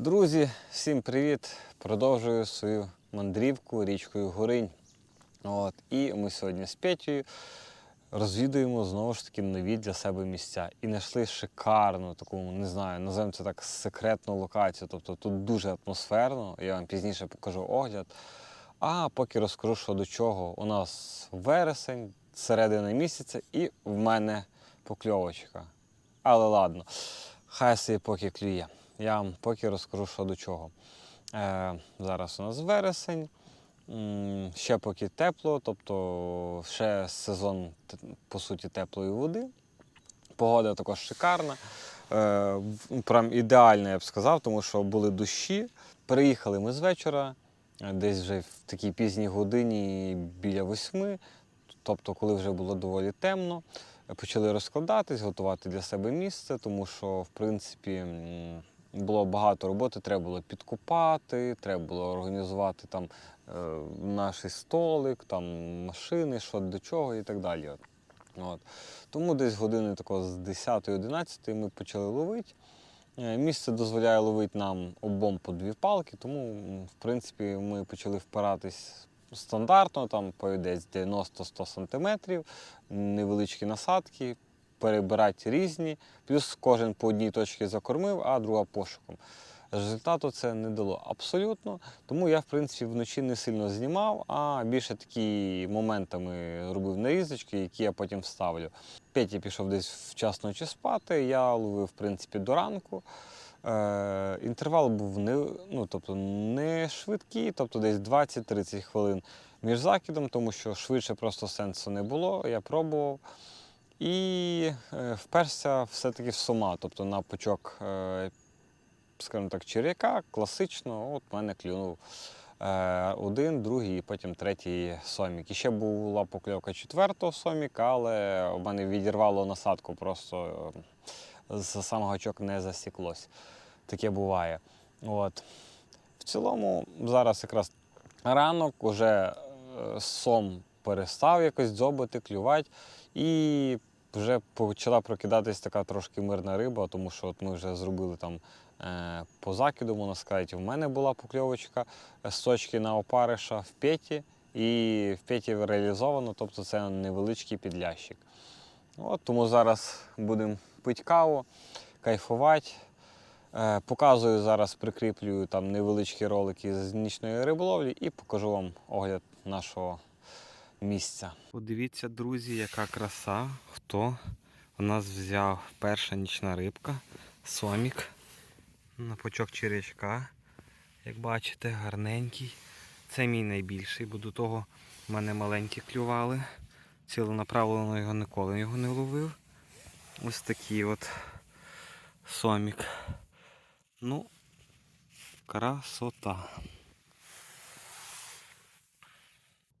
Друзі, всім привіт! Продовжую свою мандрівку річкою Горинь. От, і ми сьогодні з Петєю розвідуємо знову ж таки нові для себе місця. І знайшли шикарну таку, не знаю, називаємо це так секретну локацію. Тобто тут дуже атмосферно, я вам пізніше покажу огляд. А поки розкажу, що до чого. У нас вересень, середина місяця, і в мене покльовочка. Але ладно, хай собі поки клює. Я вам поки розкажу, що до чого. Е, зараз у нас вересень, ще поки тепло, тобто ще сезон, по суті, теплої води. Погода також шикарна. Е, прям ідеальна, я б сказав, тому що були дощі. Приїхали ми з вечора, е, десь вже в такій пізній годині біля восьми, тобто, коли вже було доволі темно. Почали розкладатись, готувати для себе місце, тому що, в принципі, було багато роботи, треба було підкупати, треба було організувати там е, наш столик, там машини, що до чого і так далі. От. Тому десь години тако з 10-11 ми почали ловити. Е, Місце дозволяє ловити нам обом по дві палки, тому в принципі ми почали впиратись стандартно, там по десь 90-100 см, невеличкі насадки, перебирати різні, плюс кожен по одній точці закормив, а друга пошуком. Результату це не дало абсолютно, тому я в принципі вночі не сильно знімав, а більше такі моментами робив нарізочки, які я потім вставлю. Петя пішов десь вчасно чи спати, я ловив в принципі до ранку. Е, інтервал був не, ну, тобто не швидкий, тобто десь 20-30 хвилин між закидом, тому що швидше просто сенсу не було. Я пробував. І е, вперся все-таки в сума, тобто на пучок, е, скажімо так, черв'яка, класично, от мене клюнув е, один, другий і потім третій сомік. І ще була покльовка четвертого соміка, але в мене відірвало насадку, просто з сам гачок не засіклось. Таке буває. От. В цілому, зараз якраз ранок, уже е, сом перестав якось дзьобати, клювати. І вже почала прокидатись така трошки мирна риба, тому що от ми вже зробили там е, по закиду, можна сказати, в мене була покльовочка з точки на опариша в петі, і в петі реалізовано, тобто це невеличкий підлящик. От, тому зараз будемо пити каву, кайфувати. Е, Показую зараз, прикріплюю там невеличкі ролики з нічної риболовлі і покажу вам огляд нашого місця. Подивіться, друзі, яка краса, хто у нас взяв перша нічна рибка, сомік на пучок черечка. Як бачите, гарненький. Це мій найбільший, бо до того в мене маленькі клювали. Ціленаправлено його ніколи його не ловив. Ось такий от сомік. Ну, красота.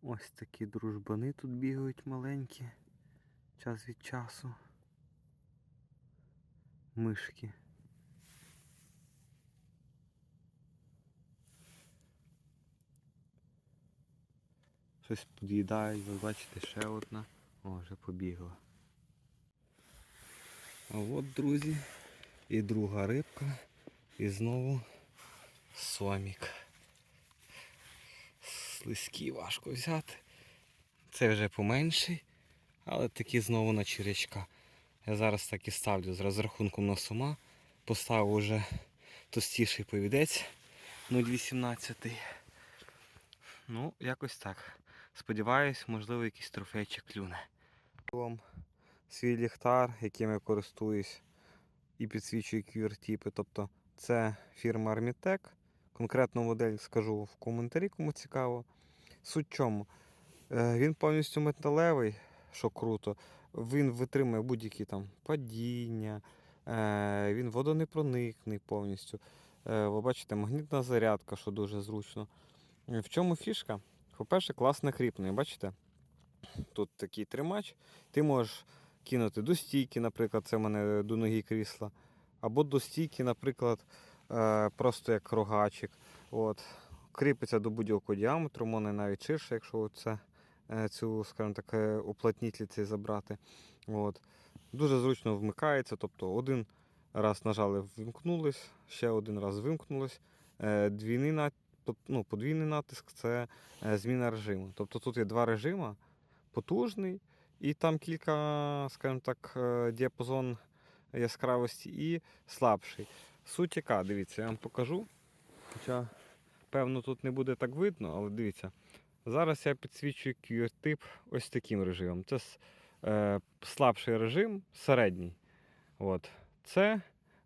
Ось такі дружбани тут бігають маленькі. Час від часу. Мишки. Щось під'їдають, ви бачите, ще одна. О, вже побігла. А от, друзі, і друга рибка, і знову сомік. Слизький важко взяти. Це вже поменший, але такі знову на черечка. Я зараз так і ставлю з розрахунком на сума. Поставив уже товстіший повідець 0,18. Ну, якось так. Сподіваюсь, можливо, якийсь трофейчик клюне. Свій ліхтар, яким я користуюсь і підсвічую QR-тіпи. Тобто це фірма Armitec. Конкретну модель скажу в коментарі, кому цікаво. Суть чому? Е, Він повністю металевий, що круто. Він витримує будь-які там падіння, е, він водонепроникний повністю. Е, Ви бачите, магнітна зарядка, що дуже зручно. В чому фішка? По-перше, класно кріплений, бачите? Тут такий тримач. Ти можеш кинути до стійки, наприклад, це в мене до ноги крісла. Або до стійки, наприклад, просто як рогачик. От. Кріпиться до будь-якого діаметру, можна навіть ширше, якщо це, е, цю, скажімо так, е, цей забрати. От. Дуже зручно вмикається, тобто один Раз нажали, вимкнулось, ще один раз вимкнулось. Е, Двійний нат... тоб- ну, подвійний натиск це е, зміна режиму. Тобто тут є два режими: потужний, і там кілька, скажімо так, е, діапазон яскравості і слабший. Суть яка, дивіться, я вам покажу. Хоча, певно, тут не буде так видно, але дивіться. Зараз я підсвічую QR-тип ось таким режимом. Це е, слабший режим, середній. От. Це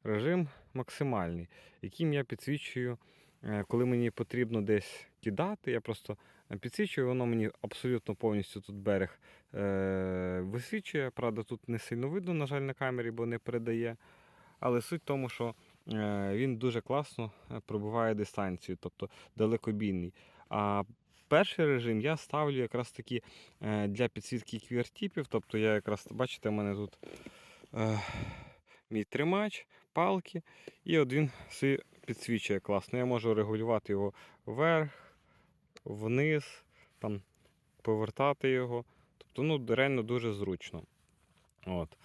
режим максимальний, яким я підсвічую, е, коли мені потрібно десь кидати. Я просто підсвічую, воно мені абсолютно повністю тут берег е, висвічує. Правда, тут не сильно видно, на жаль, на камері, бо не передає. Але суть в тому, що він дуже класно е, пробиває дистанцію, тобто далекобійний. А перший режим я ставлю якраз таки е, для підсвітки QR-типів. Тобто я якраз, бачите, в мене тут е, мій тримач, палки, і от він підсвічує класно. Я можу регулювати його вверх, вниз, там, повертати його. Тобто, ну, реально дуже зручно. От.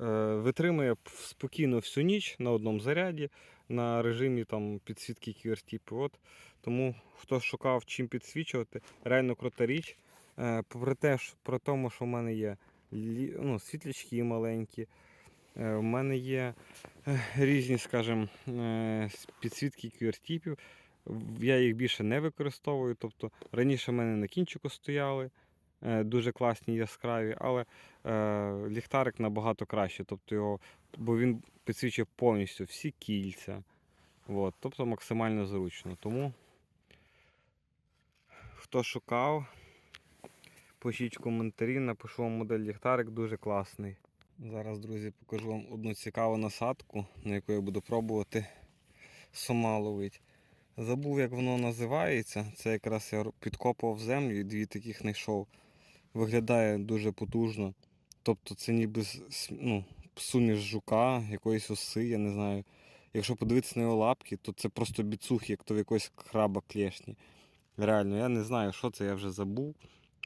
Е, Витримує спокійно всю ніч на одному заряді, на режимі там, підсвітки QR-типу. От. Тому хто шукав чим підсвічувати, реально крута річ. Е, Попри те, про тому, що в мене є ну, світлячки маленькі, е, в мене є різні, скажімо, підсвітки QR-типів. Я їх більше не використовую. Тобто раніше в мене на кінчику стояли дуже класні яскраві, але ліхтарик набагато краще. Тобто його, бо він підсвічує повністю всі кільця. От, тобто максимально зручно. Тому хто шукав, пишіть коментарі, напишу вам модель ліхтарик, дуже класний. Зараз, друзі, покажу вам одну цікаву насадку, на яку я буду пробувати сома ловити. Забув, як воно називається. Це якраз я підкопував землю і дві таких знайшов. Виглядає дуже потужно. Тобто це ніби ну, суміш жука, якоїсь оси, я не знаю. Якщо подивитися на його лапки, то це просто біцухи, як то в якогось краба клешні. Реально, я не знаю, що це, я вже забув.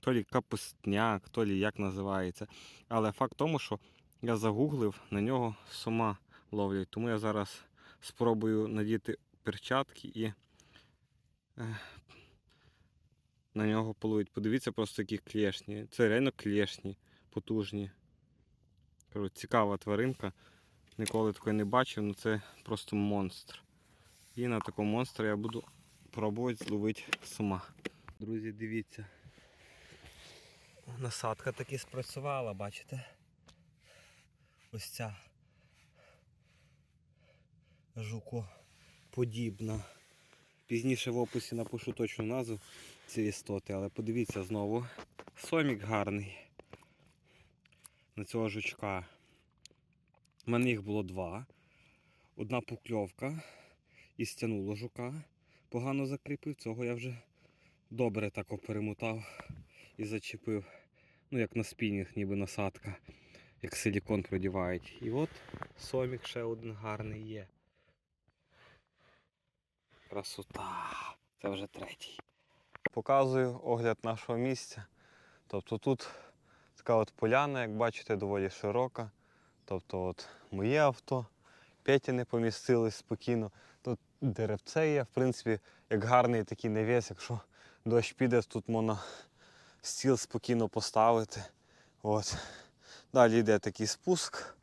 То лі капустняк, то лі як називається. Але факт в тому, що я загуглив, на нього сома ловлять. Тому я зараз спробую надіти перчатки і на нього половить. Подивіться просто які клешні. Це реально клешні, потужні. Цікава тваринка. Ніколи такої не бачив, ну це просто монстр. І на такого монстра я буду пробувати зловити сома. Друзі, дивіться. Насадка таки спрацювала, бачите? Ось ця жукоподібна. Пізніше в описі напишу точну назву цієї істоти, але подивіться знову. Сомік гарний на цього жучка. У мене їх було два. Одна пукльовка і стягнуло жука. Погано закріпив, цього я вже добре так перемотав і зачепив. Ну, як на спінінг, ніби насадка, як силікон продівають. І от сомік ще один гарний є. Красота. Це вже третій. Показую огляд нашого місця. Тобто тут така от поляна, як бачите, доволі широка. Тобто от моє авто, Петя не помістились спокійно. Тут деревце є, в принципі, як гарний такий навіс, якщо дощ піде, тут можна стіл спокійно поставити. От. Далі йде такий спуск.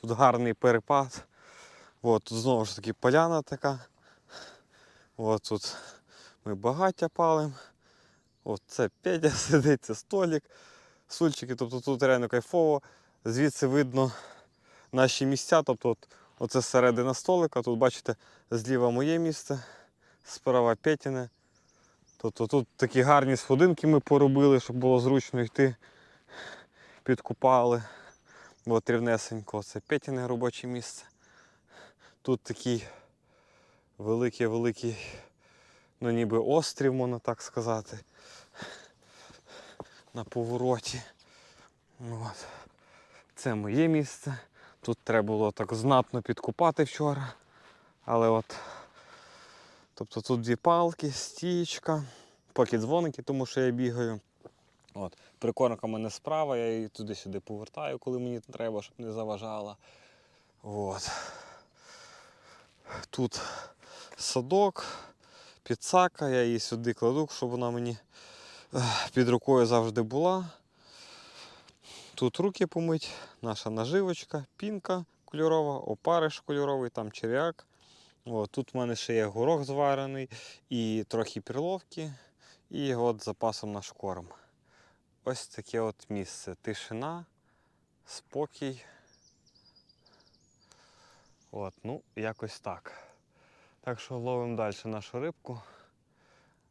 Тут гарний перепад. От, тут знову ж таки поляна така. От тут ми багаття палимо. От це Петя сидить, це столик, сульчики, тобто тут реально кайфово. Звідси видно наші місця. Тобто от, оце середина столика, тут бачите, зліва моє місце, справа Петіне. Тобто тут такі гарні сходинки ми поробили, щоб було зручно йти. Підкупали. От рівнесенько, це Петіне робоче місце. Тут такий великий-великий, ну ніби острів, можна так сказати. На повороті. От. Це моє місце. Тут треба було так знатно підкупати вчора. Але от. Тобто тут дві палки, стічка, поки дзвоники, тому що я бігаю. От. Прикормка в мене справа, я її туди-сюди повертаю, коли мені треба, щоб не заважала. От. Тут садок, підсака, я її сюди кладу, щоб вона мені під рукою завжди була. Тут руки помить, наша наживочка, пінка кольорова, опариш кольоровий, там черяк. От, тут в мене ще є горох зварений і трохи перловки, і от запасом наш корм. Ось таке от місце. Тишина, спокій. От, ну, якось так. Так що ловимо далі нашу рибку.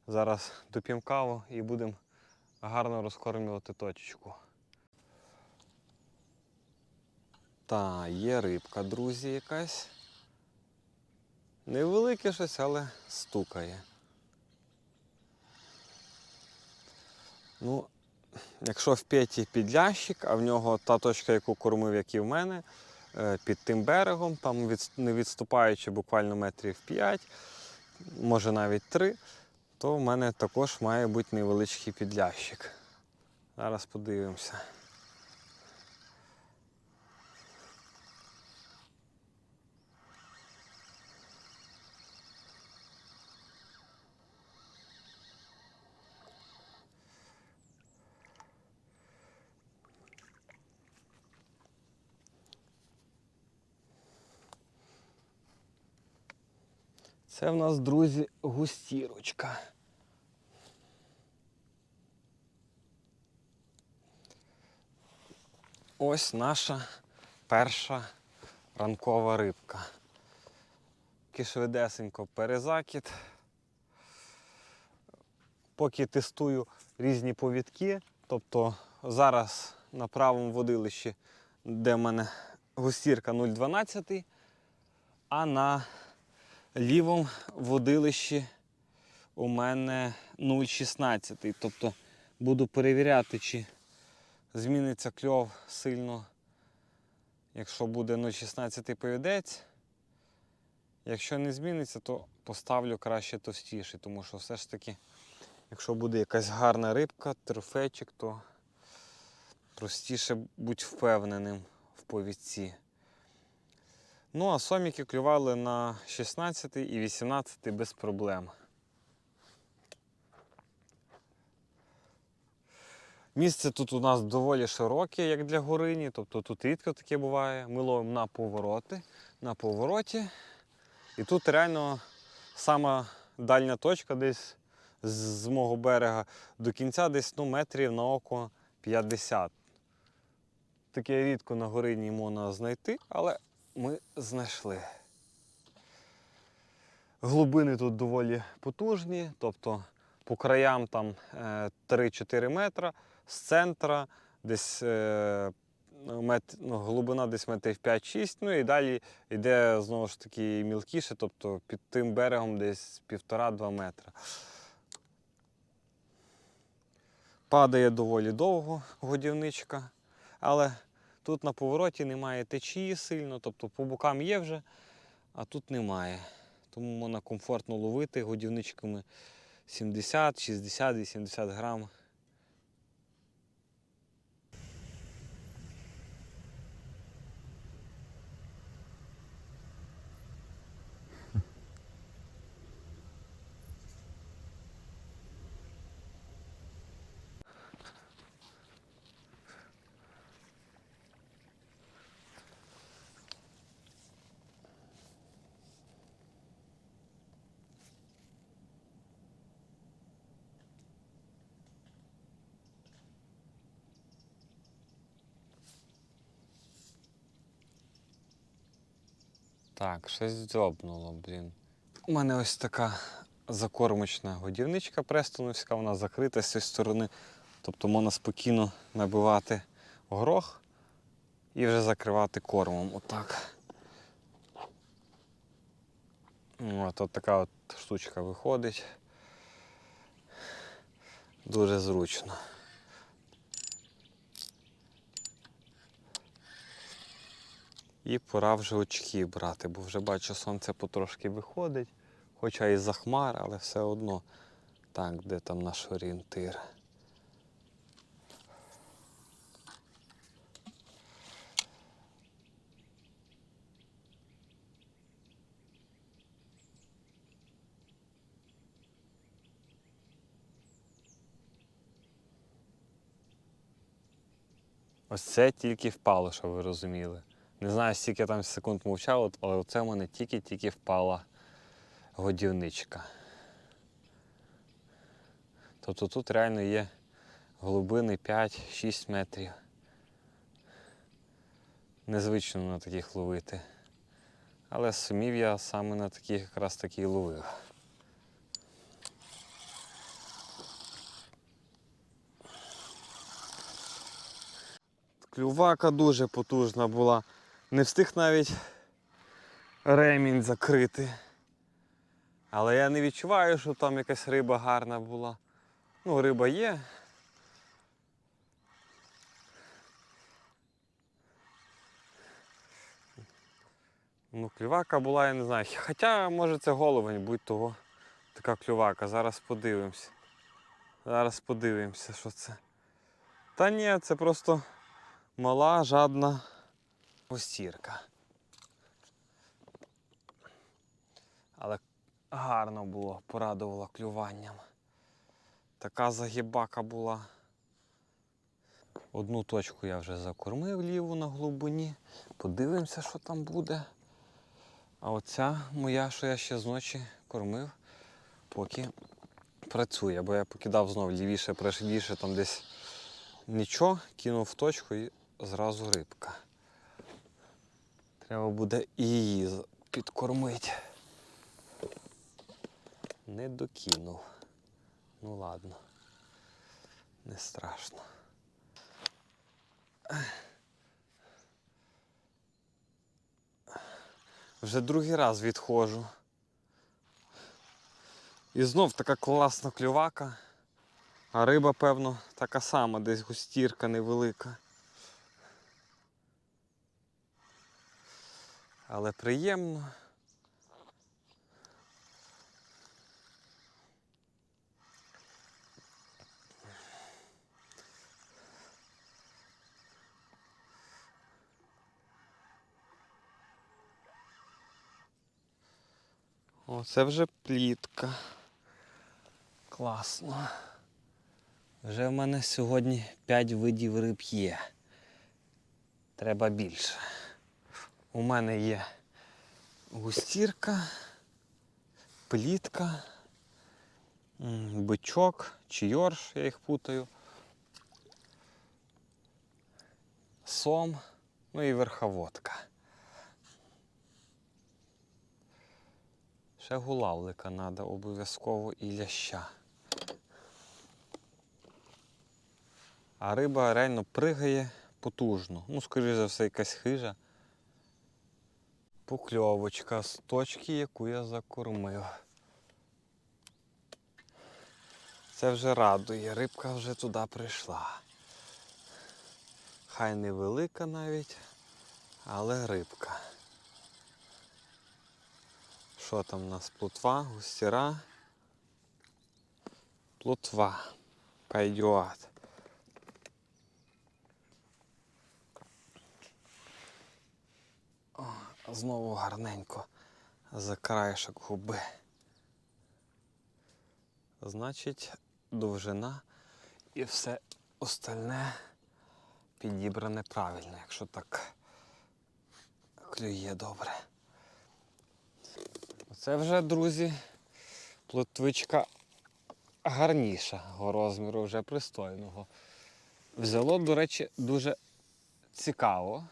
Зараз доп'ємо каву і будемо гарно розкормлювати точечку. Та, є рибка, друзі, якась. Невелике щось, але стукає. Ну, якщо в п'яті підлящик, а в нього та точка, яку кормив, як і в мене, е, під тим берегом, там не відступаючи буквально метрів 5, може навіть 3, то в мене також має бути невеличкий підлящик. Зараз подивимося. Це в нас, друзі, густірочка. Ось наша перша ранкова рибка. Такий швидесенько перезакид. Поки тестую різні повідки, тобто зараз на правому водилищі, де в мене густірка 0,12, а на лівому водилищі у мене 0,16. Тобто буду перевіряти, чи зміниться кльов сильно, якщо буде 0,16 повідець. Якщо не зміниться, то поставлю краще товстіший, тому що все ж таки, якщо буде якась гарна рибка, трофейчик, то простіше будь впевненим в повідці. Ну, а соміки клювали на 16 і 18 без проблем. Місце тут у нас доволі широке, як для горині, тобто тут рідко таке буває. Ми ловимо на повороти, на повороті. І тут реально сама дальня точка десь з- мого берега до кінця десь ну, метрів на око 50. Таке рідко на горині можна знайти, але ми знайшли. Глибини тут доволі потужні, тобто по краям там е, 3-4 метра, з центра десь е, мет, ну, глибина десь метрів 5-6, ну і далі йде знову ж таки мілкіше, тобто під тим берегом десь 1,5-2 метра. Падає доволі довго годівничка, але Тут на повороті немає течії сильно, тобто по бокам є вже, а тут немає. Тому можна комфортно ловити годівничками 70, 60, 80 грам. Так, щось дзьобнуло, блін. У мене ось така закормочна годівничка престоновська, вона закрита з цієї сторони. Тобто можна спокійно набивати горох і вже закривати кормом. Отак. От, от така от штучка виходить. Дуже зручно. І пора вже очки брати, бо вже бачу, сонце потрошки виходить, хоча і захмар, але все одно так, де там наш орієнтир. Ось це тільки впало, що ви розуміли. Не знаю, скільки там секунд мовчало, але оце в мене тільки-тільки впала годівничка. Тобто тут реально є глибини 5-6 метрів. Незвично на таких ловити. Але сумів я саме на таких якраз таки і ловив. Клювака дуже потужна була. Не встиг навіть ремінь закрити. Але я не відчуваю, що там якась риба гарна була. Ну, риба є. Ну, клювака була, я не знаю. Хоча, може, це головень, будь того така клювака. Зараз подивимось. Зараз подивимося, що це. Та ні, це просто мала, жадна постірка. Але гарно було, порадувало клюванням. Така загибака була. Одну точку я вже закормив ліву на глибині. Подивимося, що там буде. А оця моя, що я ще зночі кормив, поки працює, бо я покидав знов лівіше, правіше, там десь нічого, кинув в точку і зразу рибка. Треба буде і її підкормити. Не докинув. Ну ладно. Не страшно. Вже другий раз відходжу. І знов така класна клювака. А риба, певно, така сама, десь густірка невелика. Але приємно. О, це вже плітка. Класно. Вже в мене сьогодні 5 видів риб є. Треба більше. У мене є густірка, плітка, бичок чи йорш, я їх путаю. Сом, ну і верховодка. Ще гулавлика треба обов'язково і ляща. А риба реально пригає потужно. Ну, скоріш за все, якась хижа. Покльовочка з точки, яку я закормив. Це вже радує, рибка вже туди прийшла. Хай невелика навіть, але рибка. Що там у нас? Плотва, густіра. Плотва. Пойдет. Знову гарненько за краєшок губи. Значить, довжина і все остальне підібране правильно, якщо так клює добре. Це вже, друзі, плотвичка гарніша розміру, вже пристойного. Взяло, до речі, дуже цікаво.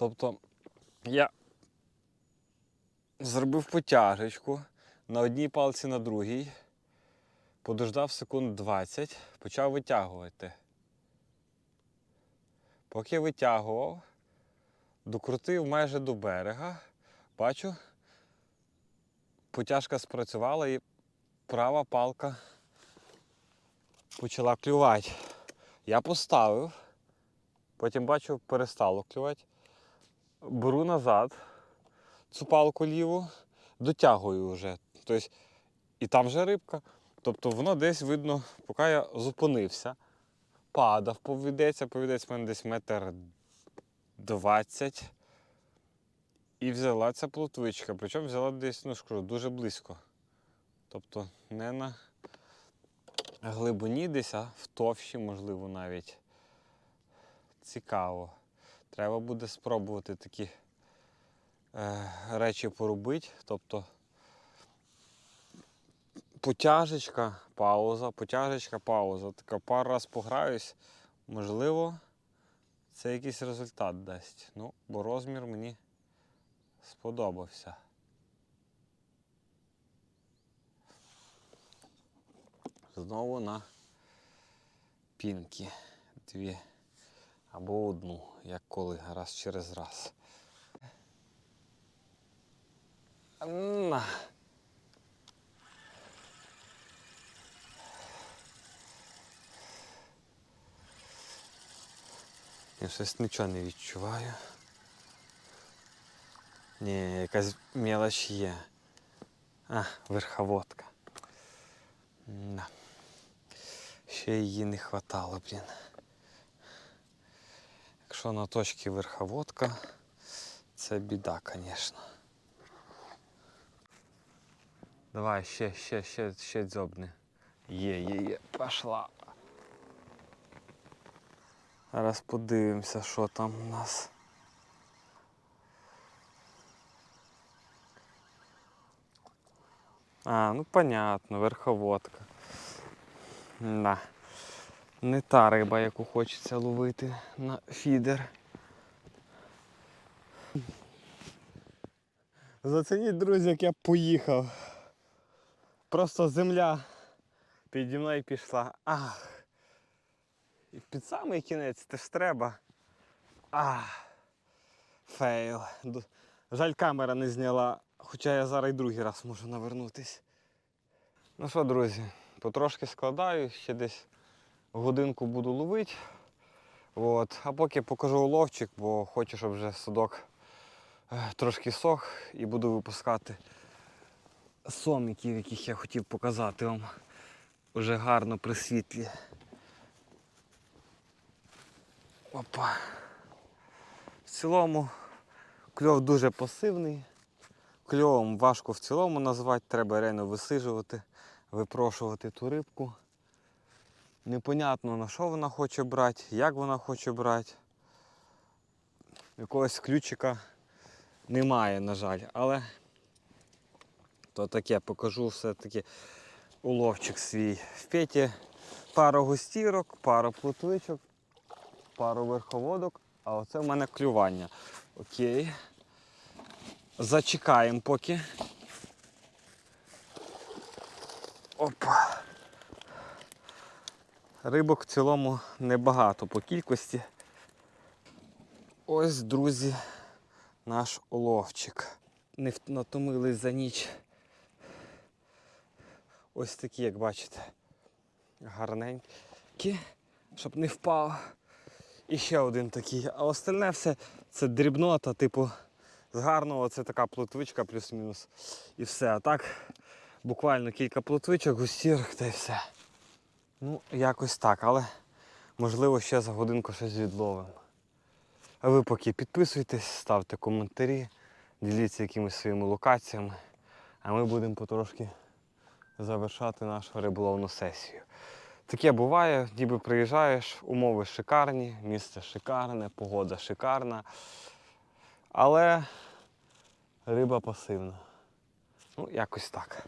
Тобто я зробив потяжечку на одній палці на другій, подождав секунд 20, почав витягувати. Поки витягував, докрутив майже до берега, бачу, потяжка спрацювала і права палка почала клювати. Я поставив, потім бачу, перестало клювати. Беру назад цю палку ліву, дотягую вже. Тобто, і там вже рибка. Тобто воно десь видно, поки я зупинився, падав, повідеться, повідець в мене десь метр двадцять. І взяла ця плотвичка. Причому взяла десь, ну ж кажу, дуже близько. Тобто не на глибині десь, а в товщі, можливо, навіть. цікаво. Треба буде спробувати такі е, речі поробити. Тобто потяжечка, пауза, потяжечка, пауза. Така пару раз пограюсь, можливо, це якийсь результат дасть. Ну, бо розмір мені сподобався. Знову на пінки. Дві або одну, як коли, раз через раз. На. Я щось нічого не відчуваю. Ні, якась мелоч є. А, верховодка. Ще її не хватало, блін. Якщо на точці верховодка, це біда, звісно. Давай, ще, ще, ще, ще дзьобни. Є, є, є, пошла. Зараз подивимося, що там у нас. А, ну понятно, верховодка. Да. Не та риба, яку хочеться ловити на фідер. Зацініть, друзі, як я поїхав. Просто земля піді мною пішла. Ах. І під самий кінець теж треба. Ах. Фейл. Жаль, камера не зняла, хоча я зараз і другий раз можу навернутись. Ну що, друзі, потрошки складаю, ще десь годинку буду ловити. От. А поки покажу уловчик, бо хочу, щоб вже судок е, трошки сох і буду випускати сомиків, яких я хотів показати вам уже гарно при світлі. Опа. В цілому кльов дуже пасивний. Кльовом важко в цілому назвати, треба реально висижувати, випрошувати ту рибку. Непонятно на що вона хоче брати, як вона хоче брати. Якогось ключика немає, на жаль, але то таке покажу все-таки уловчик свій. В петі пару густірок, пару плотвичок, пару верховодок, а оце в мене клювання. Окей. Зачекаємо поки. Опа. Рибок в цілому небагато по кількості. Ось, друзі, наш уловчик. Не натомились за ніч. Ось такі, як бачите, гарненькі, щоб не впав. І ще один такий. А остальне все це дрібнота, типу, з гарного це така плотвичка плюс-мінус. І все. А так буквально кілька плотвичок, густірок та й все. Ну, якось так, але можливо ще за годинку щось відловимо. А ви поки підписуйтесь, ставте коментарі, діліться якимись своїми локаціями, а ми будемо потрошки завершати нашу риболовну сесію. Таке буває, ніби приїжджаєш, умови шикарні, місце шикарне, погода шикарна, але риба пасивна. Ну, якось так.